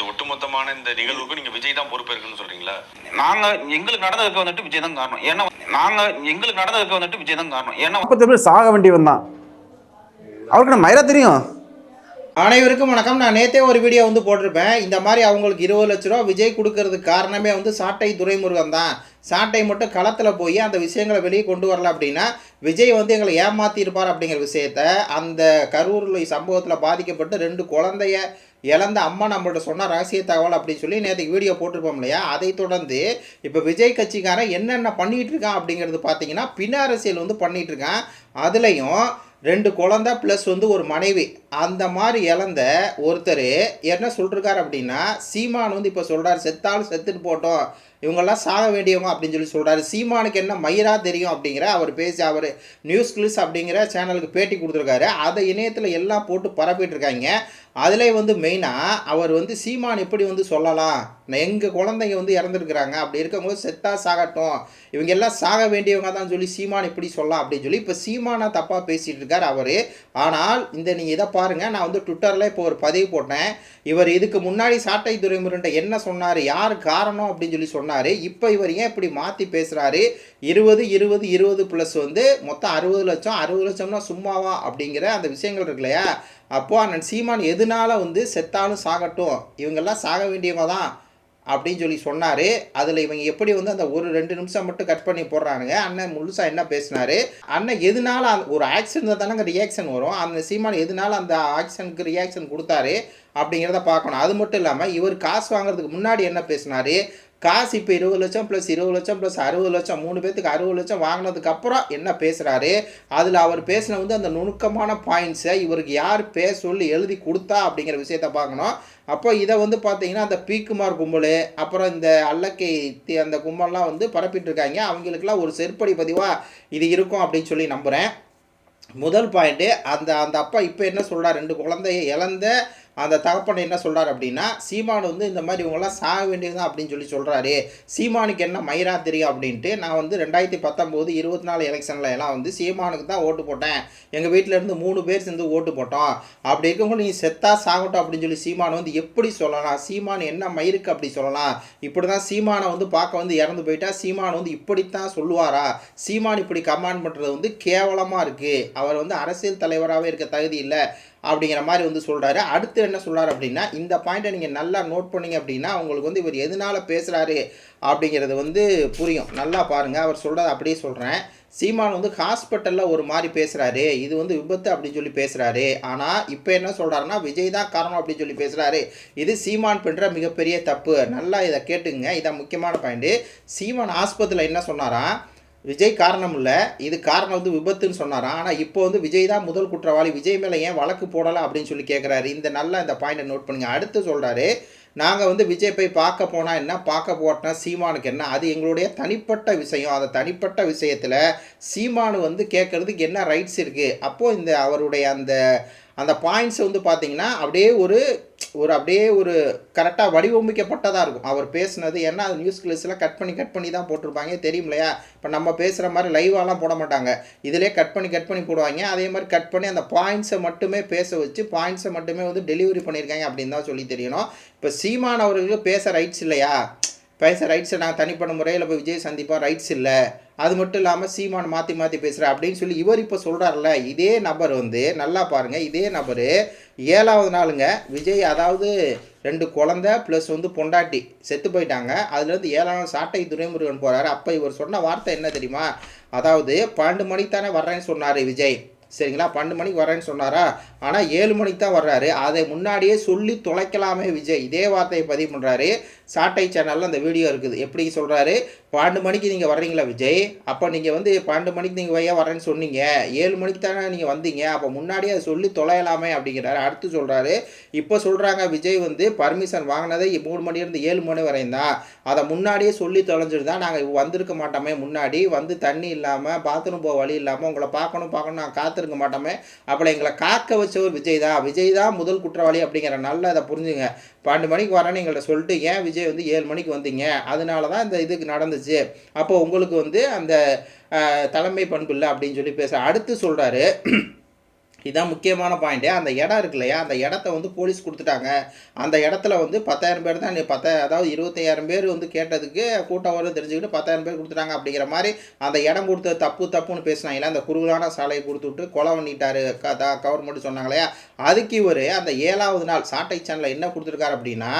இது ஒட்டுமொத்தமான இந்த நிகழ்வுக்கு நீங்க விஜய் தான் பொறுப்பு இருக்குன்னு சொல்றீங்களா? நாங்க எங்களுக்கு நடந்ததுக்கு வந்துட்டு விஜய் தான் காரணம். ஏன்னா நாங்க எங்களுக்கு நடந்ததுக்கு வந்துட்டு விஜய் தான் காரணம். ஏன்னா நாற்பத்தி பேர் சாக வேண்டியவன் தான். அவருக்கு நான் மயிரா தெரியும்? அனைவருக்கும் வணக்கம். நான் நேத்தே ஒரு வீடியோ வந்து போட்டிருப்பேன். இந்த மாதிரி அவங்களுக்கு இருபது லட்ச ரூபா விஜய் கொடுக்கறதுக்கு காரணமே வந்து சாட்டை துரைமுருகன் தான். சாட்டை மட்டும் களத்தில் போய் அந்த விஷயங்களை வெளியே கொண்டு வரல அப்படின்னா விஜய் வந்து எங்களை ஏமாத்திருப்பார் அப்படிங்கிற விஷயத்த அந்த கரூரில் சம்பவத்தில் பாதிக்கப்பட்டு ரெண்டு குழந்தைய இழந்த அம்மா நம்மள்ட்ட சொன்ன ரகசிய தகவல் அப்படின்னு சொல்லி நேற்றுக்கு வீடியோ போட்டிருப்போம் இல்லையா? அதை தொடர்ந்து இப்போ விஜய் கட்சிக்காரன் என்னென்ன பண்ணிகிட்டு இருக்கான் அப்படிங்கிறது பார்த்தீங்கன்னா பின் அரசியல் வந்து பண்ணிகிட்டு இருக்கான். அதுலேயும் ரெண்டு குழந்தை ப்ளஸ் வந்து ஒரு மனைவி. அந்த மாதிரி இழந்த ஒருத்தர் என்ன சொல்லிருக்கார் அப்படின்னா சீமான் வந்து இப்போ சொல்கிறார் செத்தாலும் செத்துட்டு போட்டோம். இவங்கெல்லாம் சாக வேண்டியவங்க அப்படின்னு சொல்லி சொல்கிறாரு சீமானுக்கு என்ன மயிரா தெரியும் அப்படிங்கிற அவர் பேசி அவர் நியூஸ் கிளிஸ் அப்படிங்கிற சேனலுக்கு பேட்டி கொடுத்துருக்காரு. அதை இணையத்தில் எல்லாம் போட்டு பரப்பிட்டு இருக்காங்க. அதில் வந்து மெயினாக அவர் வந்து சீமான் எப்படி வந்து சொல்லலாம்? எங்கள் குழந்தைங்க வந்து இறந்துருக்குறாங்க. அப்படி இருக்கும்போது செத்தா சாகட்டும். இவங்க எல்லாம் சாக வேண்டியவங்க தான் சொல்லி சீமான் இப்படி சொல்லலாம் அப்படின்னு சொல்லி இப்போ சீமானா தப்பாக பேசிகிட்டு இருக்கார் அவர். ஆனால் இந்த நீங்கள் இதை பாருங்கள் நான் வந்து ட்விட்டரில் இப்போ ஒரு பதிவு போட்டேன். இவர் இதுக்கு முன்னாடி சாட்டை துறைமுருன்ட்ட என்ன சொன்னார்? யார் காரணம் அப்படின்னு சொல்லி சொன்னார். இப்போ இவர் ஏன் இப்படி மாற்றி பேசுகிறாரு இருபது இருபது இருபது ப்ளஸ் வந்து மொத்தம் அறுபது லட்சம் அறுபது லட்சம்னா சும்மாவா? அப்படிங்கிற அந்த விஷயங்கள் இருக்கு இல்லையா? அப்போது அண்ணன் சீமான் எதனால வந்து செத்தாலும் சாகட்டும்? இவங்கெல்லாம் சாக வேண்டியவங்க தான் அப்படின்னு சொல்லி சொன்னார். அதில் இவங்க எப்படி வந்து அந்த ஒரு ரெண்டு நிமிஷம் மட்டும் கட் பண்ணி போடுறானுங்க? அண்ணன் முழுசாக என்ன பேசினார்? அண்ணன் எதனால அந்த ஒரு ஆக்ஷன் தானங்க ரியாக்ஷன் வரும்? அந்த சீமான் எதனால அந்த ஆக்ஷனுக்கு ரியாக்ஷன் கொடுத்தாரு? அப்படிங்கிறத பார்க்கணும். அது மட்டும் இல்லாமல் இவர் காசு வாங்குறதுக்கு முன்னாடி என்ன பேசினாரு? காசு இப்போ இருபது லட்சம் ப்ளஸ் இருபது லட்சம் ப்ளஸ் அறுபது லட்சம் மூணு பேர்த்துக்கு அறுபது லட்சம் வாங்கினதுக்கப்புறம் என்ன பேசுகிறாரு அதில் அவர் பேசின வந்து அந்த நுணுக்கமான பாயிண்ட்ஸை இவருக்கு யார் பேச சொல்லி எழுதி கொடுத்தா அப்படிங்கிற விஷயத்த பார்க்கணும். அப்போ இதை வந்து பார்த்தீங்கன்னா அந்த பீக்குமார் கும்பல் அப்புறம் இந்த அல்லக்கை அந்த கும்பல்லாம் வந்து பரப்பிட்டு இருக்காங்க அவங்களுக்குலாம் ஒரு செருப்படி பதிவாக இது இருக்கும் அப்படின்னு சொல்லி நம்புகிறேன் முதல் பாயிண்ட்டு அந்த அந்த அப்பா இப்போ என்ன சொல்கிறார் ரெண்டு குழந்தைய இழந்த அந்த தகப்பன் என்ன சொல்கிறார் அப்படின்னா சீமான் வந்து இந்த மாதிரி இவங்கெல்லாம் சாக வேண்டியதுதான் அப்படின்னு சொல்லி சொல்கிறாரு சீமானுக்கு என்ன மயிரா தெரியும் அப்படின்ட்டு நான் வந்து ரெண்டாயிரத்தி பத்தொம்போது இருபத்தி நாலு எலெக்ஷனில் எல்லாம் வந்து சீமானுக்கு தான் ஓட்டு போட்டேன். எங்கள் வீட்டில் இருந்து மூணு பேர் சேர்ந்து ஓட்டு போட்டோம். அப்படி இருக்கும்போது நீ செத்தா சாகட்டும் அப்படின்னு சொல்லி சீமான் வந்து எப்படி சொல்லலாம்? சீமான் என்ன மயிருக்கு அப்படி சொல்லலாம்? இப்படி தான் சீமானை வந்து பார்க்க வந்து இறந்து போயிட்டா சீமான் வந்து இப்படித்தான் சொல்லுவாரா? சீமான் இப்படி கமாண்ட் பண்ணுறது வந்து கேவலமாக இருக்குது அவர் வந்து அரசியல் தலைவராகவே இருக்க தகுதி இல்லை. அப்படிங்கிற மாதிரி வந்து சொல்கிறாரு அடுத்து என்ன சொல்கிறார் அப்படின்னா இந்த பாயிண்ட்டை நீங்கள் நல்லா நோட் பண்ணீங்க அப்படின்னா உங்களுக்கு வந்து இவர் எதனால பேசுகிறாரு அப்படிங்கிறது வந்து புரியும். நல்லா பாருங்கள் அவர் சொல்கிறத அப்படியே சொல்கிறேன் சீமான் வந்து ஹாஸ்பிட்டலில் ஒரு மாதிரி பேசுகிறாரு இது வந்து விபத்து அப்படின்னு சொல்லி பேசுகிறாரு ஆனால் இப்போ என்ன சொல்கிறாருன்னா விஜய் தான் காரணம் அப்படின்னு சொல்லி பேசுகிறாரு இது சீமான் பண்ணுற மிகப்பெரிய தப்பு. நல்லா இதை கேட்டுங்க. இதான் முக்கியமான பாயிண்ட்டு சீமான் ஆஸ்பத்திரியில் என்ன சொன்னாரா விஜய் காரணம் இல்லை. இது காரணம் வந்து விபத்துன்னு சொன்னாராம். ஆனால் இப்போ வந்து விஜய் தான் முதல் குற்றவாளி. விஜய் மேலே ஏன் வழக்கு போடலை அப்படின்னு சொல்லி கேட்குறாரு இந்த நல்லா இந்த பாயிண்ட்டை நோட் பண்ணுங்க. அடுத்து சொல்கிறாரு நாங்கள் வந்து விஜய் போய் பார்க்க போனால் என்ன? பார்க்க போட்டோம் சீமானுக்கு என்ன? அது எங்களுடைய தனிப்பட்ட விஷயம். அந்த தனிப்பட்ட விஷயத்தில் சீமானு வந்து கேட்குறதுக்கு என்ன ரைட்ஸ் இருக்குது அப்போது இந்த அவருடைய அந்த அந்த பாயிண்ட்ஸ் வந்து பார்த்திங்கன்னா அப்படியே ஒரு ஒரு அப்படியே ஒரு கரெக்டாக வடிவமைக்கப்பட்டதாக இருக்கும். அவர் பேசுனது ஏன்னா அது நியூஸ் கிளிஸில் கட் பண்ணி கட் பண்ணி தான் போட்டிருப்பாங்க. தெரியும் இல்லையா இப்போ நம்ம பேசுகிற மாதிரி லைவாலாம் போட மாட்டாங்க. இதிலே கட் பண்ணி கட் பண்ணி போடுவாங்க. அதே மாதிரி கட் பண்ணி அந்த பாயிண்ட்ஸை மட்டுமே பேச வச்சு பாயிண்ட்ஸை மட்டுமே வந்து டெலிவரி பண்ணியிருக்காங்க அப்படின்னு தான் சொல்லி தெரியணும். இப்போ சீமான் அவர்களுக்கு பேச ரைட்ஸ் இல்லையா? பேச ரைட்ஸை நாங்கள் தனிப்பட்ட முறையில் இப்போ விஜய் சந்திப்பாக ரைட்ஸ் இல்லை. அது மட்டும் இல்லாமல் சீமான் மாற்றி மாற்றி பேசுகிறேன் அப்படின்னு சொல்லி இவர் இப்போ சொல்கிறார்ல இதே நபர் வந்து நல்லா பாருங்கள் இதே நபர் ஏழாவது நாளுங்க விஜய் அதாவது ரெண்டு குழந்தை ப்ளஸ் வந்து பொண்டாட்டி செத்து போயிட்டாங்க. அதுலேருந்து ஏழாவது சாட்டை துரைமுருகன் போகிறாரு அப்போ இவர் சொன்ன வார்த்தை என்ன தெரியுமா? அதாவது பன்னெண்டு மணிக்கு தானே வர்றேன்னு சொன்னார் விஜய். சரிங்களா? பன்னெண்டு மணிக்கு வரேன்னு சொன்னாரா? ஆனால் ஏழு மணிக்கு தான் வர்றாரு. அதை முன்னாடியே சொல்லி தொலைக்கலாமே விஜய். இதே வார்த்தையை பதிவு பண்ணுறாரு சாட்டை சேனலில் அந்த வீடியோ இருக்குது. எப்படி சொல்கிறாரு பன்னெண்டு மணிக்கு நீங்கள் வர்றீங்களா விஜய்? அப்போ நீங்கள் வந்து பன்னெண்டு மணிக்கு நீங்கள் வையா வரேன்னு சொன்னீங்க. ஏழு மணிக்கு தானே நீங்கள் வந்தீங்க. அப்போ முன்னாடியே அதை சொல்லி தொலையலாமே அப்படிங்கிறாரு. அடுத்து சொல்கிறாரு இப்போ சொல்கிறாங்க விஜய் வந்து பர்மிஷன் வாங்கினதே மூணு மணிலேருந்து ஏழு மணி வரையும் தான். அதை முன்னாடியே சொல்லி தொலைஞ்சிட்டு தான் நாங்கள் வந்திருக்க மாட்டோமே முன்னாடி. வந்து தண்ணி இல்லாமல் பாத்ரூம் போக வழி இல்லாமல் உங்களை பார்க்கணும் பார்க்கணும் நான் காத்திருக்க மாட்டோமே. அப்போ எங்களை காக்க வச்சவர் விஜய் தான். விஜய் தான் முதல் குற்றவாளி அப்படிங்கிற நல்ல அதை புரிஞ்சுங்க. பன்னெண்டு மணிக்கு வரேன்னு எங்கள்கிட்ட சொல்லிட்டு ஏன் விஜய் வந்து ஏழு மணிக்கு வந்தீங்க? அதனால தான் இந்த இதுக்கு நடந்துச்சு. அப்போ உங்களுக்கு வந்து அந்த தலைமை பண்பு இல்லை அப்படின்னு சொல்லி பேச அடுத்து சொல்கிறாரு இதுதான் முக்கியமான பாயிண்ட்டு அந்த இடம் இருக்கு இல்லையா? அந்த இடத்த வந்து போலீஸ் கொடுத்துட்டாங்க. அந்த இடத்துல வந்து பத்தாயிரம் பேர் தான் பத்த அதாவது இருபத்தையாயிரம் பேர் வந்து கேட்டதுக்கு கூட்டம் வரும் தெரிஞ்சுக்கிட்டு பத்தாயிரம் பேர் கொடுத்துட்டாங்க அப்படிங்கிற மாதிரி அந்த இடம் கொடுத்த தப்பு தப்புன்னு பேசினாங்களே அந்த குறுகலான சாலையை கொடுத்துட்டு கொலை பண்ணிட்டாரு. க கவர்மெண்ட் சொன்னாங்க இல்லையா? அதுக்கு இவர் அந்த ஏழாவது நாள் சாட்டை சேனலில் என்ன கொடுத்துருக்காரு அப்படின்னா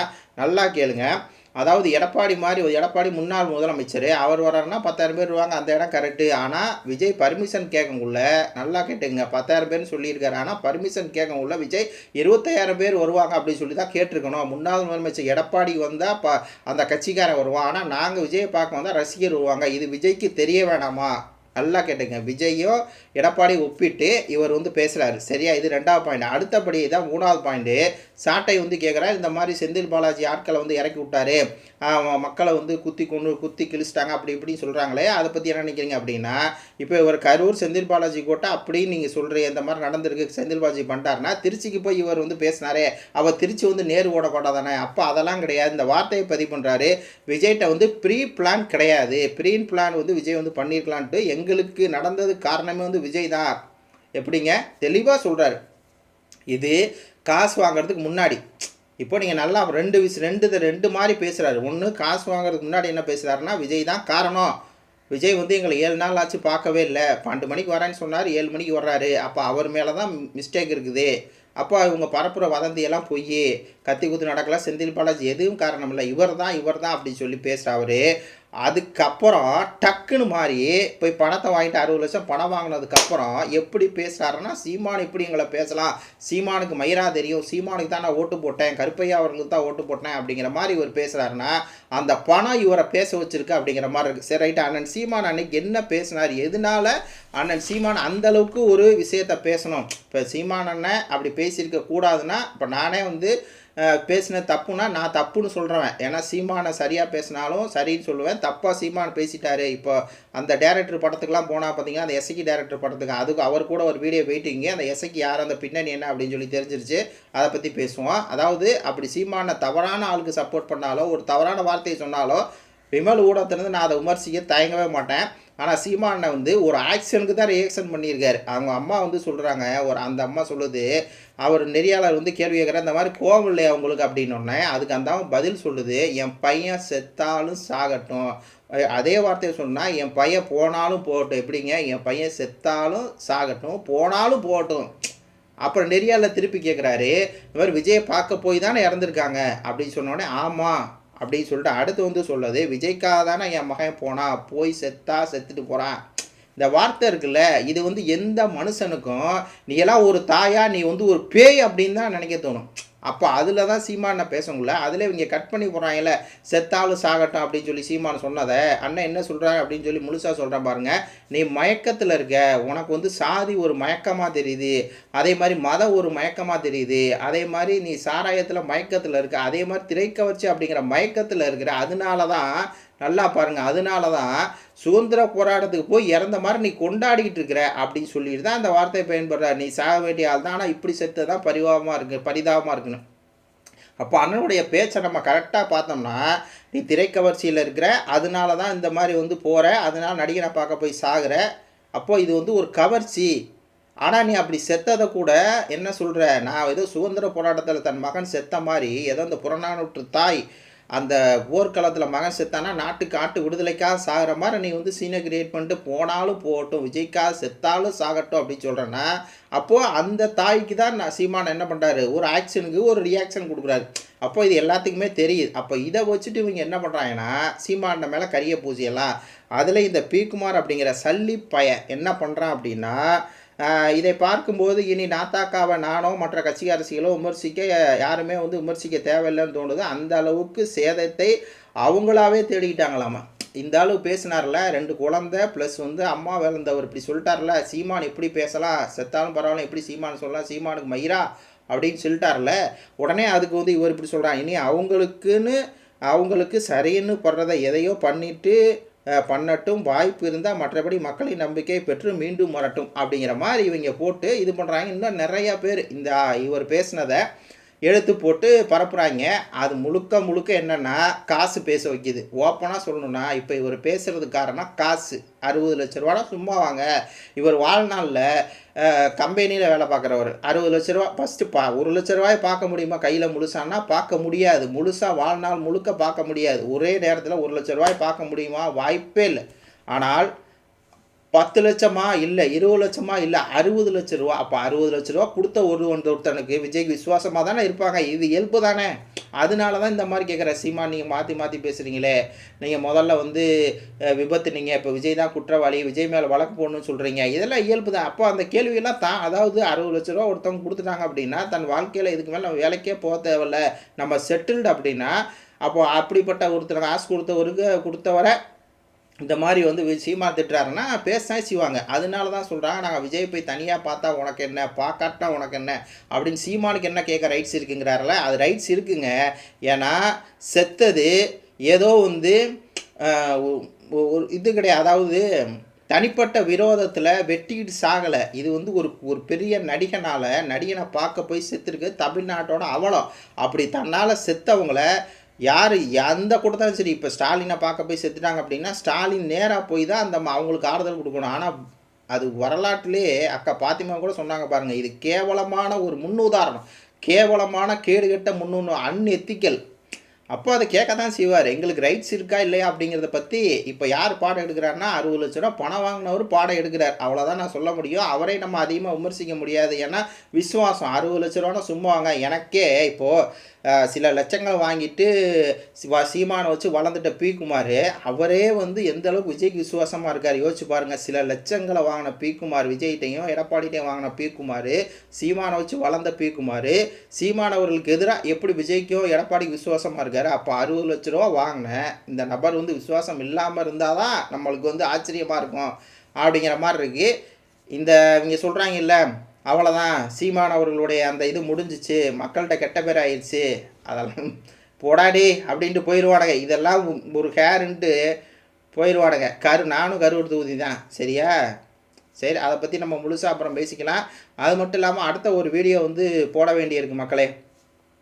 நல்லா கேளுங்க. அதாவது எடப்பாடி மாதிரி ஒரு எடப்பாடி முன்னாள் முதலமைச்சர் அவர் வர்றாருன்னா பத்தாயிரம் பேர் வருவாங்க அந்த இடம் கரெக்டு ஆனால் விஜய் பர்மிஷன் கேட்கக்குள்ள நல்லா கேட்டுங்க பத்தாயிரம் பேர்னு சொல்லியிருக்காரு. ஆனால் பர்மிஷன் கேட்கக்குள்ள விஜய் இருபத்தாயிரம் பேர் வருவாங்க அப்படின்னு சொல்லி தான் கேட்டிருக்கணும். முன்னாள் முதலமைச்சர் எடப்பாடி வந்தால் ப அந்த கட்சிக்காரன் வருவான். ஆனால் நாங்கள் விஜயை பார்க்க வந்தால் ரசிகர் வருவாங்க. இது விஜய்க்கு தெரிய வேணாமா? நல்லா கேட்டுங்க. விஜயும் எடப்பாடி ஒப்பிட்டு இவர் வந்து பேசுகிறாரு சரியா? இது ரெண்டாவது பாயிண்ட் அடுத்தபடி தான் மூணாவது பாயிண்ட்டு சாட்டை வந்து கேட்குறாரு இந்த மாதிரி செந்தில் பாலாஜி ஆட்களை வந்து இறக்கி விட்டாரு. மக்களை வந்து குத்தி கொண்டு குத்தி கிழிச்சிட்டாங்க அப்படி இப்படின்னு சொல்கிறாங்களே அதை பற்றி என்ன நினைக்கிறீங்க அப்படின்னா இப்போ இவர் கரூர் செந்தில் பாலாஜி கோட்டை அப்படின்னு நீங்கள் சொல்கிறீங்க இந்த மாதிரி நடந்திருக்கு செந்தில் பாலாஜி பண்ணிட்டாருன்னா திருச்சிக்கு போய் இவர் வந்து பேசினாரே. அவர் திருச்சி வந்து நேரு ஓட கோட்டை தானே. அப்போ அதெல்லாம் கிடையாது. இந்த வார்த்தையை பதிவு பண்ணுறாரு விஜய்கிட்ட வந்து ப்ரீ பிளான் கிடையாது. ப்ரீ பிளான் வந்து விஜய் வந்து பண்ணியிருக்கலான்ட்டு எங்களுக்கு நடந்தது காரணமே வந்து விஜய் தான். எப்படிங்க? தெளிவாக சொல்கிறாரு இது காசு வாங்குறதுக்கு முன்னாடி. இப்போ நீங்கள் நல்லா ரெண்டு விஷ ரெண்டு ரெண்டு மாதிரி பேசுகிறாரு ஒன்று காசு வாங்குறதுக்கு முன்னாடி என்ன பேசுகிறாருன்னா விஜய் தான் காரணம். விஜய் வந்து எங்களை ஏழு நாள் ஆச்சு பார்க்கவே இல்லை. பன்னெண்டு மணிக்கு வரேன்னு சொன்னார் ஏழு மணிக்கு வர்றாரு. அப்போ அவர் மேலே தான் மிஸ்டேக் இருக்குது. அப்போ இவங்க பரப்புகிற வதந்தியெல்லாம் பொய் கத்தி குத்து நடக்கலாம் செந்தில் பாலாஜி எதுவும் காரணம் இல்லை. இவர் தான் இவர் தான் அப்படின்னு சொல்லி பேசுகிறாரு அதுக்கப்புறம் டக்குன்னு மாதிரி போய் பணத்தை வாங்கிட்டு அறுபது லட்சம் பணம் வாங்கினதுக்கப்புறம் எப்படி பேசுகிறாருன்னா சீமான் இப்படி எங்களை பேசலாம்? சீமானுக்கு மயிரா தெரியும். சீமானுக்கு தான் நான் ஓட்டு போட்டேன். கருப்பையா அவர்களுக்கு தான் ஓட்டு போட்டேன் அப்படிங்கிற மாதிரி இவர் பேசுகிறாருன்னா அந்த பணம் இவரை பேச வச்சிருக்கு அப்படிங்கிற மாதிரி இருக்குது சரி ரைட்டு. அண்ணன் சீமான் அன்னைக்கு என்ன பேசினார்? எதனால அண்ணன் சீமான் அந்தளவுக்கு ஒரு விஷயத்த பேசணும்? இப்போ சீமான் அண்ணன் அப்படி பேசியிருக்க கூடாதுன்னா இப்போ நானே வந்து பேசின தப்புனா நான் தப்புன்னு சொல்கிறவன் ஏன்னா சீமானை சரியாக பேசினாலும் சரின்னு சொல்லுவேன். தப்பாக சீமான் பேசிட்டாரு. இப்போ அந்த டேரக்டர் படத்துக்குலாம் போனால் பார்த்தீங்கன்னா அந்த எஸ்ஐக்கு டேரக்டர் படத்துக்கு அதுக்கு அவர் கூட ஒரு வீடியோ வெயிட்டிங்க அந்த எஸ்ஐக்கு யார் அந்த பின்னணி என்ன அப்படின்னு சொல்லி தெரிஞ்சிருச்சு. அதை பற்றி பேசுவோம். அதாவது அப்படி சீமானை தவறான ஆளுக்கு சப்போர்ட் பண்ணாலோ ஒரு தவறான வார்த்தையை சொன்னாலோ விமல் ஊடகத்திலிருந்து நான் அதை விமர்சிக்க தயங்கவே மாட்டேன். ஆனால் சீமானை வந்து ஒரு ஆக்ஷனுக்கு தான் ரியாக்ஷன் பண்ணியிருக்காரு. அவங்க அம்மா வந்து சொல்கிறாங்க ஒரு அந்த அம்மா சொல்லுது அவர் நெறியாளர் வந்து கேள்வி கேட்குற இந்த மாதிரி கோவம் இல்லையா அவங்களுக்கு அப்படின்னு அதுக்கு அந்த பதில் சொல்லுது என் பையன் செத்தாலும் சாகட்டும். அதே வார்த்தையை சொன்னால் என் பையன் போனாலும் போகட்டும். எப்படிங்க? என் பையன் செத்தாலும் சாகட்டும் போனாலும் போகட்டும். அப்புறம் நெறியாளர் திருப்பி கேட்குறாரு இந்த மாதிரி விஜயை பார்க்க போய் தானே இறந்துருக்காங்க அப்படின்னு சொன்னோடனே ஆமாம் அப்படின்னு சொல்லிட்டு அடுத்து வந்து சொல்லுது விஜய்க்காக தானே என் மகன் போனான் போய் செத்தா செத்துட்டு போகிறான் இந்த வார்த்தை இருக்குல்ல இது வந்து எந்த மனுஷனுக்கும் நீ எல்லாம் ஒரு தாயா நீ வந்து ஒரு பேய் அப்படின்னு தான் நினைக்க தோணும். அப்போ அதில் தான் சீமான பேசணும்ல அதில் இவங்க கட் பண்ணி போகிறாங்கல்ல செத்தாலும் சாகட்டும் அப்படின்னு சொல்லி சீமான் சொன்னதை அண்ணன் என்ன சொல்கிறாங்க அப்படின்னு சொல்லி முழுசாக சொல்கிறேன் பாருங்கள் நீ மயக்கத்தில் இருக்க உனக்கு வந்து சாதி ஒரு மயக்கமாக தெரியுது அதே மாதிரி மதம் ஒரு மயக்கமாக தெரியுது அதே மாதிரி நீ சாராயத்தில் மயக்கத்தில் இருக்க அதே மாதிரி திரைக்கவர்ச்சி அப்படிங்கிற மயக்கத்தில் இருக்கிற அதனால தான் நல்லா பாருங்கள் அதனால தான் சுதந்திர போராட்டத்துக்கு போய் இறந்த மாதிரி நீ கொண்டாடிக்கிட்டு இருக்கிற அப்படின்னு சொல்லிட்டு தான் அந்த வார்த்தையை பயன்படுற நீ சாக வேண்டிய ஆள் தான். ஆனால் இப்படி செத்து தான் பரிவாபமாக இருக்கு பரிதாபமாக இருக்குன்னு. அப்போ அண்ணனுடைய பேச்சை நம்ம கரெக்டாக பார்த்தோம்னா நீ திரைக்கவர்ச்சியில் இருக்கிற அதனால தான் இந்த மாதிரி வந்து போகிற அதனால் நடிகனை பார்க்க போய் சாகுற. அப்போது இது வந்து ஒரு கவர்ச்சி. ஆனால் நீ அப்படி செத்ததை கூட என்ன சொல்கிற நான் ஏதோ சுதந்திர போராட்டத்தில் தன் மகன் செத்த மாதிரி ஏதோ இந்த புறநானூற்று தாய் அந்த போர்க்களத்தில் மகன் செத்தானா நாட்டுக்கு ஆட்டு விடுதலைக்காக சாகிற மாதிரி நீ வந்து சீனை கிரியேட் பண்ணிட்டு போனாலும் போகட்டும் விஜய்க்காக செத்தாலும் சாகட்டும் அப்படின்னு சொல்கிறேன்னா அப்போது அந்த தாய்க்கு தான் நான் சீமான் என்ன பண்ணுறாரு ஒரு ஆக்ஷனுக்கு ஒரு ரியாக்ஷன் கொடுக்குறாரு. அப்போ இது எல்லாத்துக்குமே தெரியுது. அப்போ இதை வச்சுட்டு இவங்க என்ன பண்ணுறாங்கன்னா சீமான மேலே கரிய பூஜையெல்லாம் அதில் இந்த பீக்குமார் அப்படிங்கிற சல்லி பய என்ன பண்ணுறான் அப்படின்னா இதை பார்க்கும்போது இனி நாத்தாக்காவை நானோ மற்ற கட்சி அரசியலோ விமர்சிக்க யாருமே வந்து விமர்சிக்க தேவையில்லைன்னு தோணுது. அந்த அளவுக்கு சேதத்தை அவங்களாவே தேடிக்கிட்டாங்களாமா? இந்த அளவு பேசினார்ல ரெண்டு குழந்தை ப்ளஸ் வந்து அம்மா வேலைந்தவர் இப்படி சொல்லிட்டார்ல சீமான் எப்படி பேசலாம் செத்தாலும் பரவாயில்ல எப்படி சீமான் சொல்லலாம் சீமானுக்கு மயிரா அப்படின்னு சொல்லிட்டார்ல உடனே அதுக்கு வந்து இவர் இப்படி சொல்கிறான் இனி அவங்களுக்குன்னு அவங்களுக்கு சரின்னு படுறதை எதையோ பண்ணிவிட்டு பண்ணட்டும் வாய்ப்பு இருந்தால் மற்றபடி மக்களின் நம்பிக்கை பெற்று மீண்டும் வரட்டும் அப்படிங்கிற மாதிரி இவங்க போட்டு இது பண்ணுறாங்க இன்னும் நிறையா பேர் இந்த இவர் பேசினதை எடுத்து போட்டு பரப்புகிறாங்க அது முழுக்க முழுக்க என்னென்னா காசு பேச வைக்கிது. ஓப்பனாக சொல்லணும்னா இப்போ இவர் பேசுகிறதுக்கு காரணம் காசு. அறுபது லட்ச ரூபானா சும்மா வாங்க. இவர் வாழ்நாளில் கம்பெனியில் வேலை பார்க்குறவர். அறுபது லட்ச ரூபா ஃபஸ்ட்டு பா ஒரு லட்ச ரூபாய் பார்க்க முடியுமா? கையில் முழுசானா பார்க்க முடியாது. முழுசாக வாழ்நாள் முழுக்க பார்க்க முடியாது. ஒரே நேரத்தில் ஒரு லட்ச ரூபாய் பார்க்க முடியுமா? வாய்ப்பே இல்லை. ஆனால் பத்து லட்சமா இல்லை இருபது லட்சமா இல்லை அறுபது லட்ச ரூபா அப்போ அறுபது லட்ச ரூபா கொடுத்த ஒரு ஒருத்தனுக்கு விஜய்க்கு விசுவாசமாக தானே இருப்பாங்க. இது இயல்பு தானே. அதனால தான் இந்த மாதிரி கேட்குற சீமா நீங்கள் மாற்றி மாற்றி பேசுகிறீங்களே நீங்கள் முதல்ல வந்து விபத்து நீங்கள் இப்போ விஜய் தான் குற்றவாளி. விஜய் மேலே வழக்கு போடணும்னு சொல்கிறீங்க இதெல்லாம் இயல்பு தான். அப்போ அந்த கேள்வியெல்லாம் தான் அதாவது அறுபது லட்ச ரூபா ஒருத்தவங்க கொடுத்துட்டாங்க அப்படின்னா தன் வாழ்க்கையில் இதுக்கு மேலே நம்ம வேலைக்கே போக தேவையில்ல. நம்ம செட்டில்டு அப்படின்னா அப்போது அப்படிப்பட்ட ஒருத்தர் காசு கொடுத்தவருக்கு கொடுத்தவரை இந்த மாதிரி வந்து சீமா திட்டுறாருன்னா பேசினா செய்வாங்க. அதனால தான் சொல்கிறாங்க நாங்கள் விஜய் போய் தனியாக பார்த்தா உனக்கு என்ன பார்க்காட்டா உனக்கு என்ன அப்படின்னு சீமானுக்கு என்ன கேட்க ரைட்ஸ் இருக்குங்கிறாரில்ல? அது ரைட்ஸ் இருக்குங்க. ஏன்னா செத்தது ஏதோ வந்து ஒரு இது கிடையாது. அதாவது தனிப்பட்ட விரோதத்தில் வெட்டிக்கிட்டு சாகலை. இது வந்து ஒரு ஒரு பெரிய நடிகனால் நடிகனை பார்க்க போய் செத்துருக்கு தமிழ்நாட்டோட அவலம். அப்படி தன்னால் செத்தவங்கள யார் எந்த கூட்டத்தாலும் சரி இப்போ ஸ்டாலினை பார்க்க போய் செத்துட்டாங்க அப்படின்னா ஸ்டாலின் நேராக போய் தான் அந்த அவங்களுக்கு ஆறுதல் கொடுக்கணும். ஆனால் அது வரலாற்றிலே அக்கா பாத்திமா கூட சொன்னாங்க பாருங்கள் இது கேவலமான ஒரு முன்னுதாரணம். கேவலமான கேடுகெட்ட முன்னு அன்எத்திக்கல். அப்போ அதை கேட்க தான் செய்வார். எங்களுக்கு ரைட்ஸ் இருக்கா இல்லையா அப்படிங்கிறத பற்றி இப்போ யார் பாடம் எடுக்கிறாருன்னா அறுபது லட்ச ரூபா பணம் வாங்கினவர் பாடம் எடுக்கிறார். அவ்வளோதான் நான் சொல்ல முடியும். அவரை நம்ம அதிகமாக விமர்சிக்க முடியாது. ஏன்னா விசுவாசம். அறுபது லட்ச ரூபானா சும்மா வாங்க. எனக்கே இப்போது சில லட்சங்கள் வாங்கிட்டு சீமானை வச்சு வளர்ந்துட்ட பி. குமார் அவரே வந்து எந்த அளவுக்கு விஜய்க்கு விசுவாசமாக இருக்கார் யோசிச்சு பாருங்கள் சில லட்சங்களை வாங்கின பி. குமார் விஜய்கிட்டையும் எடப்பாடிட்டையும் வாங்கின பி. குமார் சீமானை வச்சு வளர்ந்த பி. குமார் சீமானவர்களுக்கு எதிராக எப்படி விஜய்க்கும் எடப்பாடிக்கு விசுவாசமாக இருக்கார்? அப்போ அறுபது லட்ச ரூபா வாங்கினேன். இந்த நபர் வந்து விசுவாசம் இல்லாமல் இருந்தால் தான் நம்மளுக்கு வந்து ஆச்சரியமாக இருக்கும் அப்படிங்கிற மாதிரி இருக்குது இந்த இவங்க சொல்கிறாங்க இல்லை அவ்வளோதான் சீமான் அவர்களுடைய அந்த இது முடிஞ்சிச்சு. மக்கள்கிட்ட கெட்ட பேர் ஆயிடுச்சு அதெல்லாம் போடாடி அப்படின்ட்டு போயிடுவானுங்க இதெல்லாம் ஒரு ஹேருன்ட்டு போயிடுவானுங்க கரு நானும் கருவூர் தொகுதி தான். சரியா? சரி அதை பற்றி நம்ம முழுசாக அப்புறம் பேசிக்கலாம். அது மட்டும் இல்லாமல் அடுத்த ஒரு வீடியோ வந்து போட வேண்டியிருக்கு மக்களே.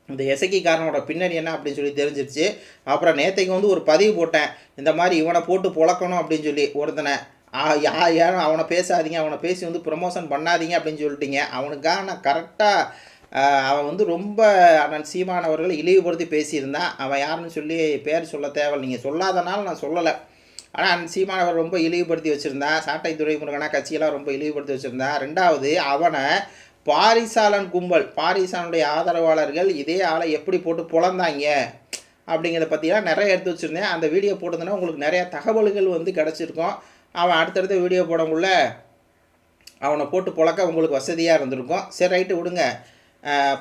இந்த எசக்கிக்காரனோட பின்னணி என்ன அப்படின்னு சொல்லி தெரிஞ்சிருச்சு. அப்புறம் நேத்தைக்கு வந்து ஒரு பதிவு போட்டேன். இந்த மாதிரி இவனை போட்டு பொழக்கணும் அப்படின்னு சொல்லி ஒருத்தனை. ஆ, யா யாரும் அவனை பேசாதீங்க. அவனை பேசி வந்து ப்ரொமோஷன் பண்ணாதீங்க அப்படின்னு சொல்லிட்டீங்க. அவனுக்காக நான் கரெக்டாக அவன் வந்து ரொம்ப அண்ணன் சீமானவர்கள் இழிவுபடுத்தி பேசியிருந்தான் அவன் யாருன்னு சொல்லி பேர் சொல்ல தேவை நீங்கள் சொல்லாதனால நான் சொல்லலை. ஆனால் அண்ணன் சீமானவர் ரொம்ப இழிவுபடுத்தி வச்சுருந்தான் சாட்டை துரைமுருகனா கட்சியெல்லாம் ரொம்ப இழிவுபடுத்தி வச்சுருந்தான் ரெண்டாவது அவனை பாரிசாலன் கும்பல் பாரிசாலனுடைய ஆதரவாளர்கள் இதே ஆளை எப்படி போட்டு புலந்தாங்க அப்படிங்கிறத பற்றிலாம் நிறைய எடுத்து வச்சுருந்தேன். அந்த வீடியோ போட்டதுன்னா உங்களுக்கு நிறைய தகவல்கள் வந்து கிடச்சிருக்கும். அவன் அடுத்தடுத்த வீடியோ போடக்குள்ள அவனை போட்டு புழக்க உங்களுக்கு வசதியாக இருந்திருக்கும். சரி ரைட்டு விடுங்க.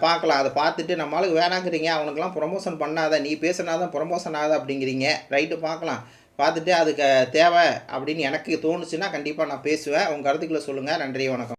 பார்க்கலாம். அதை பார்த்துட்டு நம்மளுக்கு வேணாங்கிறீங்க. அவனுக்கெல்லாம் ப்ரொமோஷன் பண்ணாத நீ பேசினாதான் ப்ரொமோஷன் ஆகாத அப்படிங்கிறீங்க. ரைட்டு பார்க்கலாம். பார்த்துட்டு அதுக்கு தேவை அப்படின்னு எனக்கு தோணுச்சுன்னா கண்டிப்பாக நான் பேசுவேன். உங்கள் கருத்துக்களை சொல்லுங்கள் நன்றி வணக்கம்.